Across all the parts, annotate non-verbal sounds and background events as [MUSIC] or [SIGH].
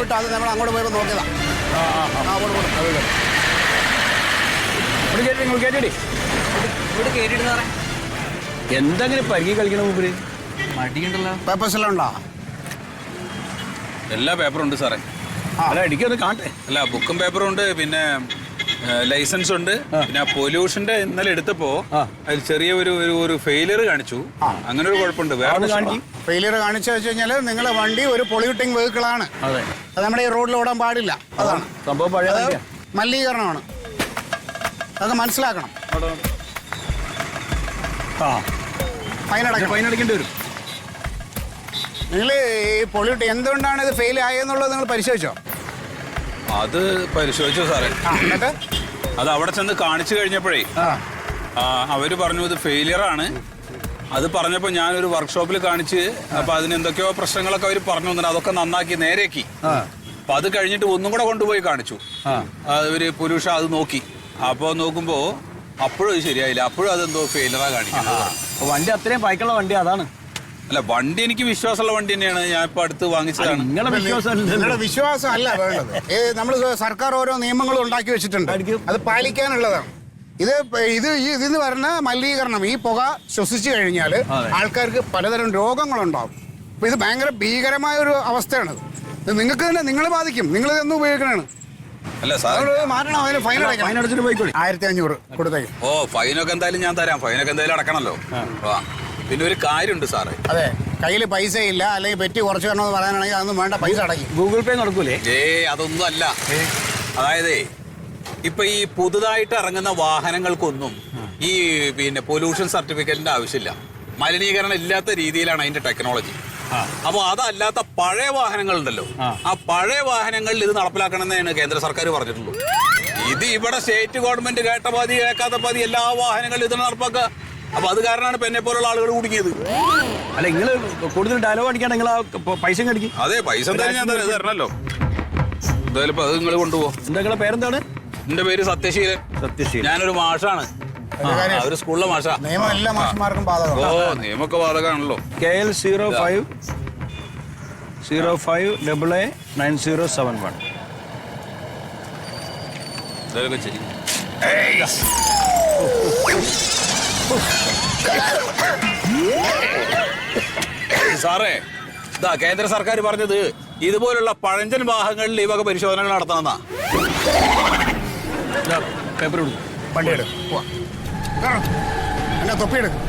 വിട്ടു അത് നമ്മൾ അങ്ങോട്ട് പോയപ്പോൾ നോക്കിയതാ. അങ്ങോട്ട് പോട്ടെ. അത് കേട്ടോ. ഇവിടെ കേട്ടി നിങ്ങൾ കേട്ടിടി ഇവിടെ കേട്ടിട്ട് സാറേ എന്തെങ്ങനെ പരിഗി കളിക്കണം മുമ്പിൽ മടിയുണ്ടല്ലോ. പേപ്പേഴ്സ് എല്ലാം ഉണ്ടോ? എല്ലാ പേപ്പറും ഉണ്ട് സാറേ. അല്ല ഇടിക്കൊന്ന് കാണട്ടെ അല്ല ബുക്കും പേപ്പറും ഉണ്ട് പിന്നെ ലൈസൻസ് ഉണ്ട്. പിന്നെ പൊല്യൂഷന്റെ ഇന്നലെ എടുത്തപ്പോ അതിൽ ചെറിയ ഒരു ഒരു ഫെയിലിയർ കാണിച്ചു. അങ്ങനെ ഒരു കുഴപ്പമുണ്ട്. വേറെ ഫെയിലിയർ കാണിച്ചു വെച്ച് കഴിഞ്ഞാൽ നിങ്ങളെ വണ്ടി ഒരു പൊള്യൂട്ടിങ് വെഹിക്കിൾ ആണ്. അത്. നമ്മുടെ ഈ റോഡിൽ ഓടാൻ പാടില്ല. അതാണ്. സംഭവം അത്. മലിനീകരണമാണ്. അതൊക്കെ മനസ്സിലാക്കണം. ആ. ഫൈൻ അടക്കണം ഫൈൻ അടിക്കേണ്ടി വരും. നിങ്ങൾ ഈ പൊള്യൂട്ട് എന്തുകൊണ്ടാണ് ഇത് ഫെയിൽ ആയെന്നുള്ളത് നിങ്ങൾ പരിശോധിച്ചോ? അത് പരിശോധിച്ചോ സാറേ. എന്നിട്ട്? അത് അവിടെ ചെന്ന് കാണിച്ചു കഴിഞ്ഞപ്പോഴേ അവർ പറഞ്ഞു ഇത് ഫെയിലിയർ ആണ്. അത് പറഞ്ഞപ്പോൾ ഞാനൊരു വർക്ക്ഷോപ്പിൽ കാണിച്ച് അപ്പൊ അതിന് എന്തൊക്കെയോ പ്രശ്നങ്ങളൊക്കെ അവർ പറഞ്ഞു തന്നെ അതൊക്കെ നന്നാക്കി നേരെയാക്കി. അപ്പൊ അത് കഴിഞ്ഞിട്ട് ഒന്നും കൂടെ കൊണ്ടുപോയി കാണിച്ചു. അവർ പുരുഷ അത് നോക്കി. അപ്പോൾ നോക്കുമ്പോ അപ്പോഴും ശരിയായില്ല. അപ്പോഴും അതെന്തോ ഫെയിലറാ കാണിക്കുന്നത്. വണ്ടി അത്രയും പൈക്കുള്ള വണ്ടി അതാണ്. അല്ല വണ്ടി എനിക്ക് വിശ്വാസമുള്ള വണ്ടി തന്നെയാണ്. ഞാൻ ഇപ്പൊ അടുത്ത് വാങ്ങിച്ചതാണ്. നിങ്ങളുടെ വിശ്വാസം അല്ലല്ലോ. നിങ്ങളുടെ വിശ്വാസം അല്ല വേണ്ടത്. [LAUGHS] നമ്മൾ സർക്കാർ ഓരോ നിയമങ്ങളും ഉണ്ടാക്കി വെച്ചിട്ടുണ്ട്. അത് പാലിക്കാനുള്ളതാണ്. ഇത് ഇത് ഈ ഇതിന്ന് പറഞ്ഞ മലിനീകരണം ഈ പുക ശ്വസിച്ചു കഴിഞ്ഞാൽ ആൾക്കാർക്ക് പലതരം രോഗങ്ങളുണ്ടാവും. അപ്പൊ ഇത് ഭയങ്കര ഭീകരമായ ഒരു അവസ്ഥയാണ് ഇത്. നിങ്ങൾക്ക് തന്നെ നിങ്ങൾ ബാധിക്കും. നിങ്ങൾ ഇതെന്ന് ഉപയോഗിക്കണാണ് ആയിരത്തി അഞ്ഞൂറ് കൊടുത്തേക്ക്. ഓ ഫൈനൊക്കെ എന്തായാലും ഞാൻ തരാം. ഫൈനൊക്കെ എന്തായാലും അടക്കണല്ലോ. പിന്നെ ഒരു കാര്യമുണ്ട് സാറേ. അതെ കയ്യിൽ പൈസ ഇല്ല അല്ലെങ്കിൽ പെറ്റി കുറച്ച് വേണമെന്ന് പറയാനാണെങ്കിൽ അതൊന്നും വേണ്ട പൈസ അടക്കി. ഗൂഗിൾ പേ നടക്കൂലേ? ഏ അതൊന്നും അല്ല അതായത് ഇപ്പൊ ഈ പുതുതായിട്ട് ഇറങ്ങുന്ന വാഹനങ്ങൾക്കൊന്നും ഈ പിന്നെ പൊല്യൂഷൻ സർട്ടിഫിക്കറ്റിന്റെ ആവശ്യമില്ല. മലിനീകരണം ഇല്ലാത്ത രീതിയിലാണ് അതിന്റെ ടെക്നോളജി. അപ്പോൾ അപ്പൊ അതല്ലാത്ത പഴയ വാഹനങ്ങൾ ഉണ്ടല്ലോ ആ പഴയ വാഹനങ്ങളിൽ ഇത് നടപ്പിലാക്കണമെന്നാണ് കേന്ദ്ര സർക്കാർ പറഞ്ഞിട്ടുള്ളൂ ഇത് ഇവിടെ സ്റ്റേറ്റ് ഗവൺമെന്റ് കേട്ട പാതി കേൾക്കാത്ത പാതി എല്ലാ വാഹനങ്ങളിലും ഇത് നടപ്പാക്കുക. അപ്പൊ അത് കാരണമാണ് ഇപ്പൊ എന്നെ പോലുള്ള ആളുകൾ കുടുങ്ങിയത്. അല്ല നിങ്ങൾ കൂടുതൽ ഡയലോഗ് അടിക്കാൻ നിങ്ങൾ പൈസ അടിക്കും. അതെ പൈസ എന്തായാലും ഞാൻ തരാം, തരണല്ലോ. എന്തായാലും ഇപ്പൊ അത് നിങ്ങൾ കൊണ്ടുപോ എന്താ നിങ്ങളുടെ പേരെന്താണ്? എന്റെ പേര് സത്യശീലൻ. സത്യശീലൻ. ഞാനൊരു മാഷാണ്. ഒരു സ്കൂളിലെ മാഷ. നിയമം എല്ലാ മാഷന്മാർക്കും ബാധകം ഓ നിയമൊക്കെ ബാധകമാണല്ലോ. K L zero five zero five double A nine zero seven one. ഇതൊക്കെ ചെയ്യും. സാറേ ഇതാ കേന്ദ്ര സർക്കാർ പറഞ്ഞത് ഇതുപോലുള്ള പഴഞ്ചൻ വാഹനങ്ങളിൽ ഈ വക പരിശോധനകൾ നടത്തണമെന്നാ. പേപ്പർ കൊടുക്കും വണ്ടി എടുക്കും. എന്നെ തൊപ്പിയെടുക്കും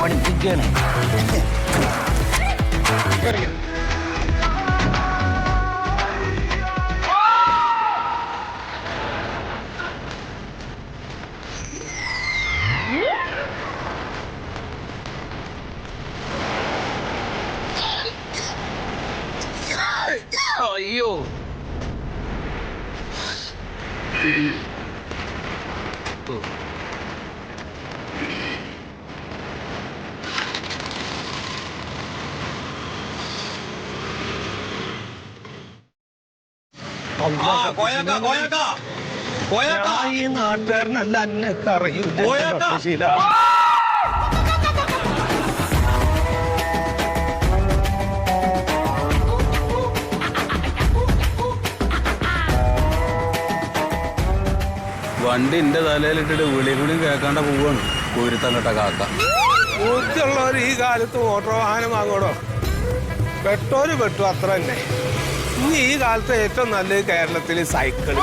പഠിപ്പിക്കാനേ ഈ നാട്ടുകാരനല്ല അന്നൊക്കെ അറിയൂ വണ്ടി എന്റെ തലയിലിട്ടിട്ട് വിളി കൂടി കേൾക്കാണ്ട പോവാണ്. കോരിത്തങ്ങട്ട കാക്ക. ബുദ്ധിയുള്ളവർ ഈ കാലത്ത് മോട്ടോർ വാഹനം വാങ്ങോടോ പെട്ടോര് പെട്ടു അത്ര തന്നെ ഇനി ഈ കാലത്ത് ഏറ്റവും നല്ലത് കേരളത്തിൽ സൈക്കിൾ